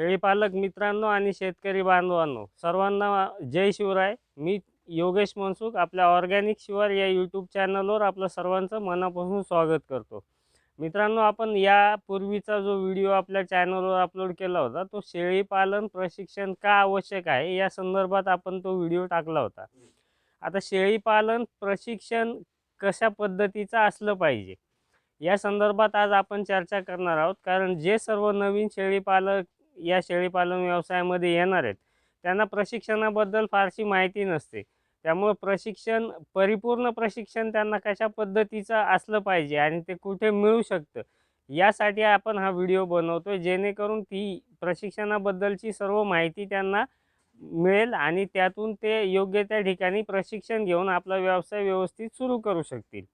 शेळीपालक मित्रांनो आणि शेतकरी बांधवांनो सर्वांना जय शिवराय. मी योगेश मनसुख आपल्या ऑर्गॅनिक शिवार या यूट्यूब चॅनलवर आपलं सर्वांचं मनापासून स्वागत करतो. मित्रांनो आपण यापूर्वीचा जो व्हिडिओ आपल्या चॅनलवर अपलोड केला होता तो शेळीपालन प्रशिक्षण का आवश्यक आहे? या संदर्भात आपण तो व्हिडिओ टाकला होता. आता शेळीपालन प्रशिक्षण कशा पद्धतीचं असलं पाहिजे? या संदर्भात आज आपण चर्चा करणार आहोत कारण जे सर्व नवीन शेळीपालक या शेळीपालन व्यवसायामध्ये येणार आहेत. त्यांना प्रशिक्षणाबद्दल फारशी माहिती नसते. त्यामुळे प्रशिक्षण परिपूर्ण प्रशिक्षण त्यांना कशा पद्धतीचं असलं पाहिजे आणि ते कुठे मिळू शकतं यासाठी आपण हा व्हिडिओ बनवतो जेणेकरून ती प्रशिक्षणाबद्दलची सर्व माहिती त्यांना मिळेल आणि त्यातून ते योग्य त्या ठिकाणी प्रशिक्षण घेऊन आपला व्यवसाय व्यवस्थित सुरू करू शकतील.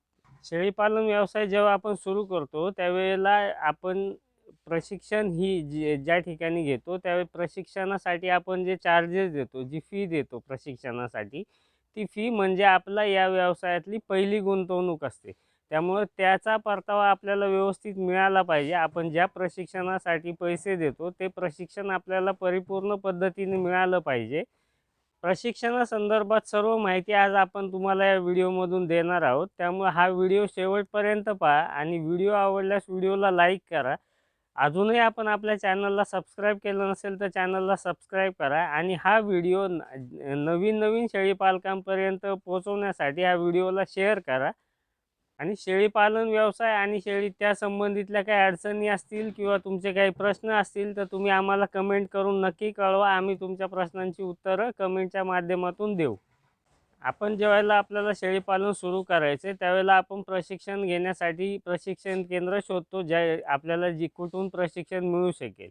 शेळीपालन व्यवसाय जेव्हा आपण सुरू करतो त्यावेळेला आपण प्रशिक्षण ही जी ज्या ठिकाणी घेतो त्यावेळी प्रशिक्षणासाठी आपण जे चार्जेस देतो जी फी देतो प्रशिक्षणासाठी ती फी म्हणजे आपला या व्यवसायातली पहिली गुंतवणूक असते. त्यामुळं त्याचा परतावा आपल्याला व्यवस्थित मिळाला पाहिजे. आपण ज्या प्रशिक्षणासाठी पैसे देतो ते प्रशिक्षण आपल्याला परिपूर्ण पद्धतीने मिळालं पाहिजे. प्रशिक्षणासंदर्भात सर्व माहिती आज आपण तुम्हाला या व्हिडिओमधून देणार आहोत. त्यामुळे हा व्हिडिओ शेवटपर्यंत पहा आणि व्हिडिओ आवडल्यास व्हिडिओला लाईक करा. अजूनही आपण आपल्या चॅनलला सबस्क्राईब केलं नसेल तर चॅनलला सबस्क्राईब करा आणि हा व्हिडिओ नवीन नवीन शेळीपालकांपर्यंत पोहोचवण्यासाठी हा व्हिडिओला शेअर करा. आणि शेळीपालन व्यवसाय आणि शेळी त्या संबंधितल्या काही अडचणी असतील किंवा तुमचे काही प्रश्न असतील तर तुम्ही आम्हाला कमेंट करून नक्की कळवा. आम्ही तुमच्या प्रश्नांची उत्तरं कमेंटच्या माध्यमातून देऊ. आपण ज्यावेळेला आपल्याला शेळीपालन सुरू करायचे त्यावेळेला आपण प्रशिक्षण घेण्यासाठी प्रशिक्षण केंद्र शोधतो ज्या आपल्याला जी कुठून प्रशिक्षण मिळू शकेल.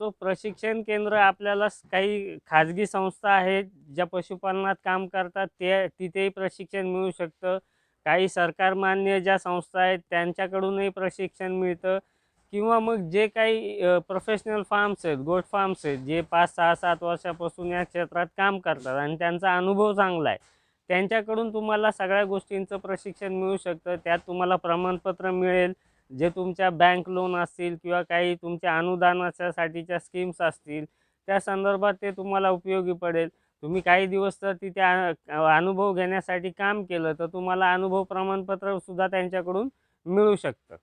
सो प्रशिक्षण केंद्र आपल्याला काही खाजगी संस्था आहेत ज्या पशुपालनात काम करतात ते तिथेही प्रशिक्षण मिळू शकतं. काही सरकारमान्य ज्या संस्था आहेत त्यांच्याकडूनही प्रशिक्षण मिळतं. किंवा मग जे काही प्रोफेशनल फार्म्स आहेत गोट फार्म्स आहेत जे पाच सहा सात वर्षापासून या क्षेत्रात काम करतात आणि त्यांचा अनुभव चांगला आहे. त्यांच्याकडून तुम्हाला सगळ्या गोष्टींचं प्रशिक्षण मिळू शकतं. त्यात तुम्हाला प्रमाणपत्र मिळेल. जे तुमच्या बँक लोन असतील किंवा काही तुमच्या अनुदानाच्यासाठीच्या स्कीम्स असतील त्या संदर्भात ते तुम्हाला उपयोगी पडेल. तुम्ही काही दिवस तर तिथे अनुभव घेण्यासाठी काम केलं तर तुम्हाला अनुभव प्रमाणपत्रसुद्धा त्यांच्याकडून मिळू शकतं.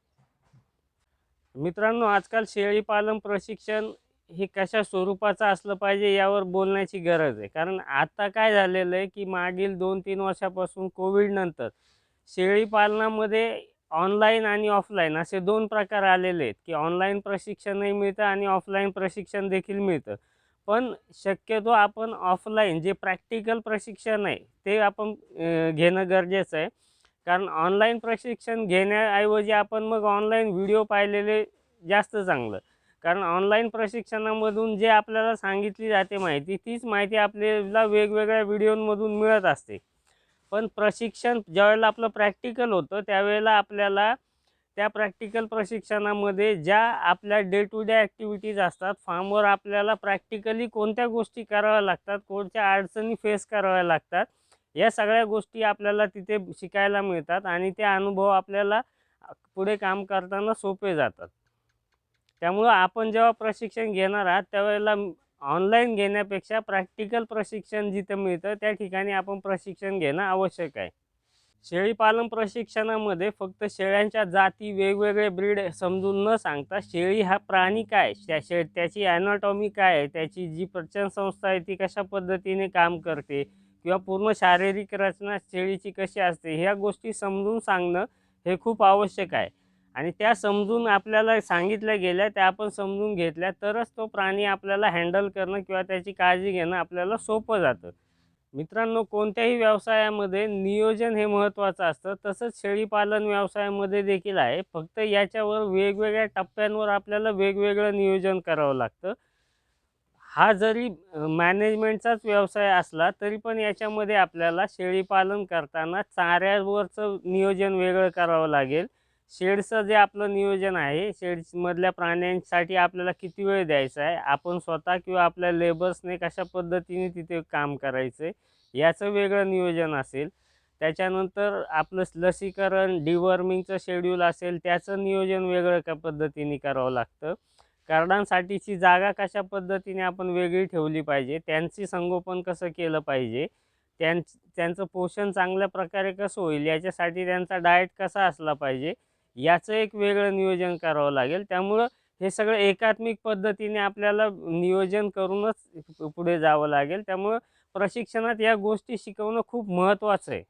मित्रांनो आजकाल शेळीपालन प्रशिक्षण हे कशा स्वरूपाचं असलं पाहिजे यावर बोलण्याची गरज आहे. कारण आता काय झालेलं आहे की मागील दोन तीन वर्षापासून कोविडनंतर शेळीपालनामध्ये ऑनलाईन आणि ऑफलाईन असे दोन प्रकार आलेले आहेत की ऑनलाईन प्रशिक्षणही मिळतं आणि ऑफलाईन प्रशिक्षण देखील मिळतं. पण शक्यतो आपण ऑफलाईन जे प्रॅक्टिकल प्रशिक्षण आहे ते आपण घेणं गरजेचं आहे. कारण ऑनलाईन प्रशिक्षण घेण्याऐवजी आपण मग ऑनलाईन व्हिडिओ पाहिलेले जास्त चांगलं. कारण ऑनलाईन प्रशिक्षणामधून जे आपल्याला सांगितली जाते माहिती तीच माहिती आपल्याला वेगवेगळ्या व्हिडिओमधून मिळत असते. पण प्रशिक्षण ज्यावेळेला आपलं प्रॅक्टिकल होतं त्यावेळेला आपल्याला त्या प्रॅक्टिकल प्रशिक्षणामध्ये ज्या आपल्या डे टू डे ॲक्टिव्हिटीज असतात फार्मवर आपल्याला प्रॅक्टिकली कोणत्या गोष्टी कराव्या लागतात कोणत्या अडचणी फेस कराव्या लागतात या सगळ्या गोष्टी आपल्याला तिथे शिकायला मिळतात आणि ते अनुभव आपल्याला पुढे काम करताना सोपे जातात. त्यामुळं आपण जेव्हा प्रशिक्षण घेणार आहात त्यावेळेला ऑनलाईन घेण्यापेक्षा प्रॅक्टिकल प्रशिक्षण जिथं मिळतं त्या ठिकाणी आपण प्रशिक्षण घेणं आवश्यक आहे. शेळीपालन प्रशिक्षणामध्ये फक्त शेळ्यांच्या जाती वेगवेगळे ब्रीड समजून न सांगता शेळी हा प्राणी काय? त्या शे त्याची ॲनाटॉमी काय? आहे त्याची जी पचन संस्था आहे ती कशा पद्धतीने काम करते? किंवा पूर्ण शारीरिक रचना शेळीची कशी असते? ह्या गोष्टी समजून सांगणं हे खूप आवश्यक आहे. आणि त्या समजून आपल्याला सांगितल्या गेल्या त्या आपण समजून घेतल्या तरच तो प्राणी आपल्याला हँडल करणं किंवा त्याची काळजी घेणं आपल्याला सोपं जातं. मित्रांनो कोणत्याही व्यवसायामध्ये नियोजन हे महत्त्वाचं असतं. तसंच शेळीपालन व्यवसायामध्ये देखील आहे. फक्त याच्यावर वेगवेगळ्या टप्प्यांवर आपल्याला वेगवेगळं नियोजन करावं लागतं. हा जरी मॅनेजमेंटचाच व्यवसाय असला तरी पण याच्यामध्ये आपल्याला शेळीपालन करताना चाऱ्यावरचं नियोजन वेगळं करावं लागेल. शेडचं जे आपलं नियोजन आहे शेडमधल्या प्राण्यांसाठी आपल्याला किती वेळ द्यायचा आहे? आपण स्वतः किंवा आपल्या लेबर्सने कशा पद्धतीने तिथे काम करायचं आहे याचं वेगळं नियोजन असेल. त्याच्यानंतर आपलं लसीकरण डिवॉर्मिंगचं शेड्यूल असेल त्याचं नियोजन वेगळं का पद्धतीने करावं लागतं. करडांसाठीची जागा कशा पद्धतीने आपण वेगळी ठेवली पाहिजे? त्यांची संगोपन कसं केलं पाहिजे? त्यां त्यांचं पोषण चांगल्या प्रकारे कसं होईल? याच्यासाठी त्यांचा डाएट कसा असला पाहिजे? याचं एक वेगळं नियोजन करावं लागेल. त्यामुळं हे सगळं एकात्मिक पद्धतीने आपल्याला नियोजन करूनच पुढे जावं लागेल. त्यामुळं प्रशिक्षणात या गोष्टी शिकवणं खूप महत्त्वाचं आहे.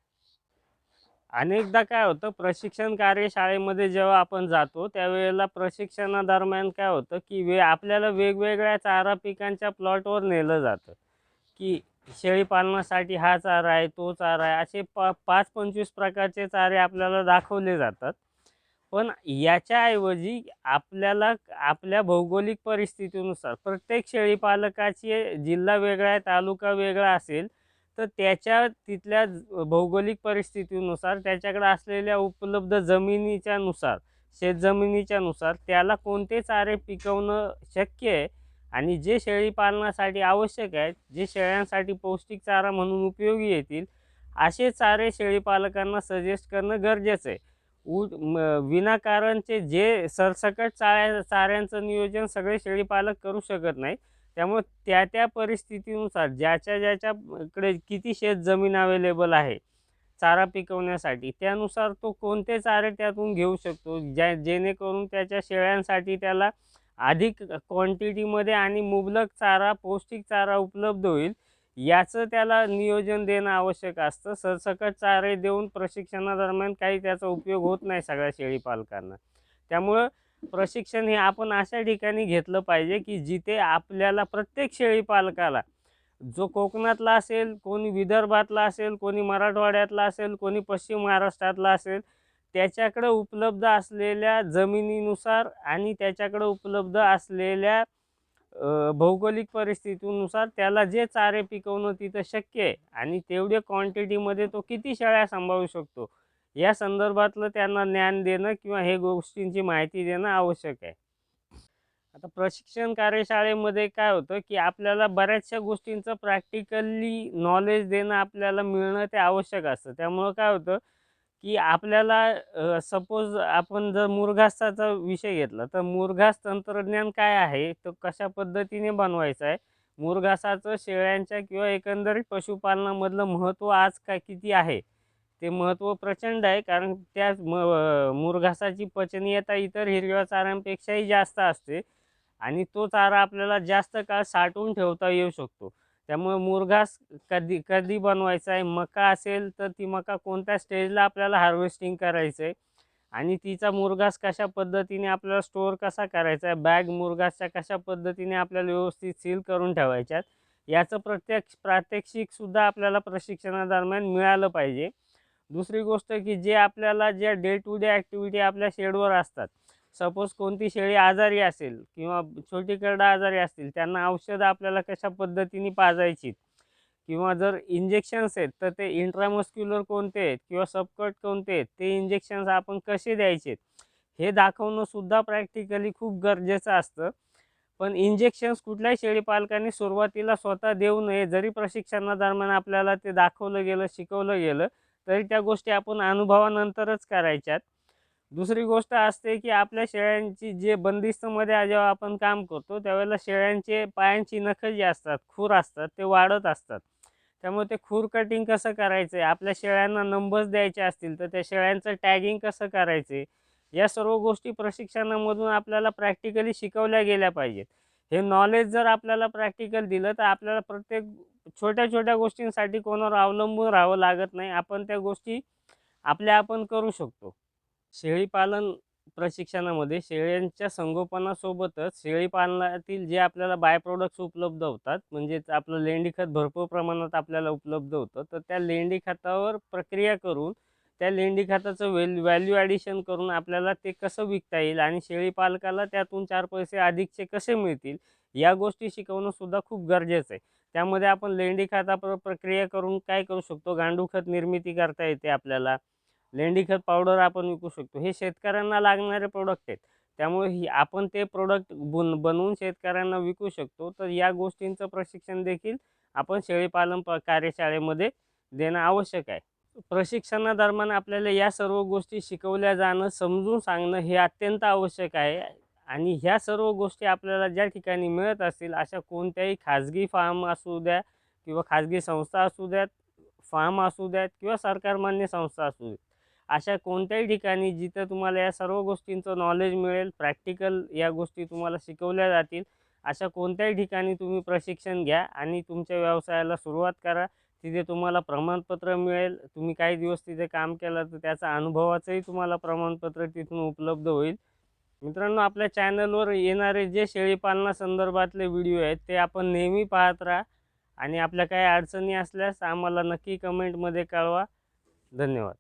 अनेकदा काय होतं प्रशिक्षण कार्यशाळेमध्ये जेव्हा आपण जातो त्यावेळेला प्रशिक्षणादरम्यान काय होतं की वे आपल्याला वेगवेगळ्या चारा पिकांच्या प्लॉटवर नेलं जातं. की शेळी पालनासाठी हा चारा आहे तो चारा आहे असे पा पाच पंचवीस प्रकारचे चारे आपल्याला दाखवले जातात. पण याच्याऐवजी आपल्याला आपल्या भौगोलिक परिस्थितीनुसार प्रत्येक शेळीपालकाची जिल्हा वेगळा आहे तालुका वेगळा असेल तर त्याच्या तिथल्या भौगोलिक परिस्थितीनुसार त्याच्याकडे असलेल्या उपलब्ध जमिनीच्या नुसार शेतजमिनीच्या नुसार त्याला कोणते चारे पिकवणं शक्य आहे आणि जे शेळी पालनासाठी आवश्यक आहेत जे शेळ्यांसाठी पौष्टिक चारा म्हणून उपयोगी येतील असे चारे शेळीपालकांना सजेस्ट करणं गरजेचं आहे. उट म विनाकारणचे जे सरसकट चाळ्या चाऱ्यांचं नियोजन सगळे शेळीपालक करू शकत नाही त्यामुळे त्या त्या परिस्थितीनुसार ज्याच्या ज्याच्याकडे किती शेत जमीन अवेलेबल आहे चारा पिकवण्यासाठी त्यानुसार तो कोणते चारे त्यातून घेऊ शकतो ज्या जेणेकरून त्याच्या शेळ्यांसाठी त्याला अधिक क्वांटिटीमध्ये आणि मुबलक चारा पौष्टिक चारा उपलब्ध होईल. याचं त्याला नियोजन देणं आवश्यक असतं. सरसकट चारे देऊन प्रशिक्षणादरम्यान काही त्याचा उपयोग होत नाही सगळ्या शेळी पालकांना. त्यामुळं प्रशिक्षण हे आपण अशा ठिकाणी घेतलं पाहिजे की जिथे आपल्याला प्रत्येक शेळी पालकाला जो कोकणातला असेल कोणी विदर्भातला असेल कोणी मराठवाड्यातला असेल कोणी पश्चिम महाराष्ट्रातला असेल त्याच्याकडं उपलब्ध असलेल्या जमिनीनुसार आणि त्याच्याकडं उपलब्ध असलेल्या भौगोलिक परिस्थितीनुसार त्याला जे चारे पिकवणं तिथं शक्य आहे आणि तेवढ्या क्वांटिटीमध्ये तो किती शेळ्या सांभाळू शकतो या संदर्भातलं त्यांना ज्ञान देणं किंवा हे गोष्टींची माहिती देणं आवश्यक आहे. आता प्रशिक्षण कार्यशाळेमध्ये काय होतं की आपल्याला बऱ्याचशा गोष्टींचं प्रॅक्टिकली नॉलेज देणं आपल्याला मिळणं ते आवश्यक असतं. त्यामुळं काय होतं की आपल्याला सपोज आपण जर मुरघासाचा विषय घेतला तर मुरघास तंत्रज्ञान काय आहे? तो कशा पद्धतीने बनवायचं आहे? मुरघासाचं शेळ्यांच्या किंवा एकंदरीत पशुपालनामधलं महत्त्व आज काय किती आहे? ते महत्त्व प्रचंड आहे कारण त्या म मुरघासाची पचनीयता इतर हिरव्या चाऱ्यांपेक्षाही जास्त असते आणि तो चारा आपल्याला जास्त काळ साठवून ठेवता येऊ शकतो. त्यामुळे मुरघास कधी कधी बनवायचा आहे. मका असेल तर ती मका कोणत्या स्टेजला आपल्याला हार्वेस्टिंग करायचं आहे आणि तिचा मुरघास कशा पद्धतीने आपल्याला स्टोअर कसा करायचा आहे? बॅग मुरघासच्या कशा पद्धतीने आपल्याला व्यवस्थित सील करून ठेवायच्यात? याचं प्रत्यक्ष प्रात्यक्षिकसुद्धा आपल्याला प्रशिक्षणादरम्यान मिळालं पाहिजे. दुसरी गोष्ट की जे आपल्याला ज्या डे टू डे ॲक्टिव्हिटी आपल्या शेडवर असतात सपोज कोणती शेळी आजारी असेल किंवा छोटी करडा आजारी असतील त्यांना औषधं आपल्याला कशा पद्धतीने पाजायची? किंवा जर इंजेक्शन्स आहेत तर ते इंट्रामस्क्युलर कोणते आहेत किंवा सबकट कोणते आहेत ते इंजेक्शन्स आपण कसे द्यायचे? हे दाखवणं सुद्धा प्रॅक्टिकली खूप गरजेचं असतं. पण इंजेक्शन्स कुठल्याही शेळी पालकांनी सुरुवातीला स्वतः देऊ नये. जरी प्रशिक्षणादरम्यान आपल्याला ते दाखवलं गेलं शिकवलं गेलं तरी त्या गोष्टी आपण अनुभवानंतरच करायच्यात. दुसरी गोष्ट असते की आपल्या शेळ्यांची जे बंदिस्तमध्ये जेव्हा आपण काम करतो त्यावेळेला शेळ्यांचे पायांची नखं जी असतात खूर असतात ते वाढत असतात. त्यामुळे ते खूर कटिंग कसं करायचं आहे आपल्या शेळ्यांना नंबर्स द्यायचे असतील तर त्या शेळ्यांचं टॅगिंग कसं करायचे या सर्व गोष्टी प्रशिक्षणामधून आपल्याला प्रॅक्टिकली शिकवल्या गेल्या पाहिजेत. हे नॉलेज जर आपल्याला प्रॅक्टिकल दिलं तर आपल्याला प्रत्येक छोट्या छोट्या गोष्टींसाठी कोणावर अवलंबून राहावं लागत नाही. आपण त्या गोष्टी आपल्या आपण करू शकतो. शेळीपालन प्रशिक्षणामध्ये शेळ्यांच्या संगोपनासोबतच शेळीपालनातील जे आपल्याला बाय प्रोडक्ट्स उपलब्ध होतात म्हणजेच आपलं लेंडी खत भरपूर प्रमाणात आपल्याला उपलब्ध होतं तर त्या लेंडी खतावर प्रक्रिया करून त्या लेंडी खताचं वेल व्हॅल्यू ॲडिशन करून आपल्याला ते कसं विकता येईल आणि शेळी पालकाला त्यातून चार पैसे अधिकचे कसे मिळतील या गोष्टी शिकवणंसुद्धा खूप गरजेचं आहे. त्यामध्ये आपण लेंडी खतावर प्र प्रक्रिया करून काय करू शकतो? गांडूळ खत निर्मिती करता येते आपल्याला. लेंडीखत पावडर आपण विकू शकतो. हे शेतकऱ्यांना लागणारे प्रोडक्ट आहेत. त्यामुळे ही आपण ते प्रोडक्ट बन बनवून शेतकऱ्यांना विकू शकतो. तर या गोष्टींचं प्रशिक्षण देखील आपण शेळीपालन प कार्यशाळेमध्ये देणं आवश्यक आहे. प्रशिक्षणादरम्यान आपल्याला या सर्व गोष्टी शिकवल्या जाणं समजून सांगणं हे अत्यंत आवश्यक आहे. आणि ह्या सर्व गोष्टी आपल्याला ज्या ठिकाणी मिळत असतील अशा कोणत्याही खाजगी फार्म असू द्या किंवा खाजगी संस्था असू द्यात फार्म असू द्यात किंवा सरकारमान्य संस्था असू द्यात अशा कोणत्याही ठिकाणी जिथं तुम्हाला या सर्व गोष्टींचं नॉलेज मिळेल प्रॅक्टिकल या गोष्टी तुम्हाला शिकवल्या जातील अशा कोणत्याही ठिकाणी तुम्ही प्रशिक्षण घ्या आणि तुमच्या व्यवसायाला सुरुवात करा. तिथे तुम्हाला प्रमाणपत्र मिळेल. तुम्ही काही दिवस तिथे काम केलं तर त्याचा अनुभवाचंही तुम्हाला प्रमाणपत्र तिथून उपलब्ध होईल. मित्रांनो आपल्या चॅनलवर येणारे जे शेळीपालनासंदर्भातले व्हिडिओ आहेत ते आपण नेहमी पाहत राहा आणि आपल्या काही अडचणी असल्यास आम्हाला नक्की कमेंटमध्ये कळवा. धन्यवाद.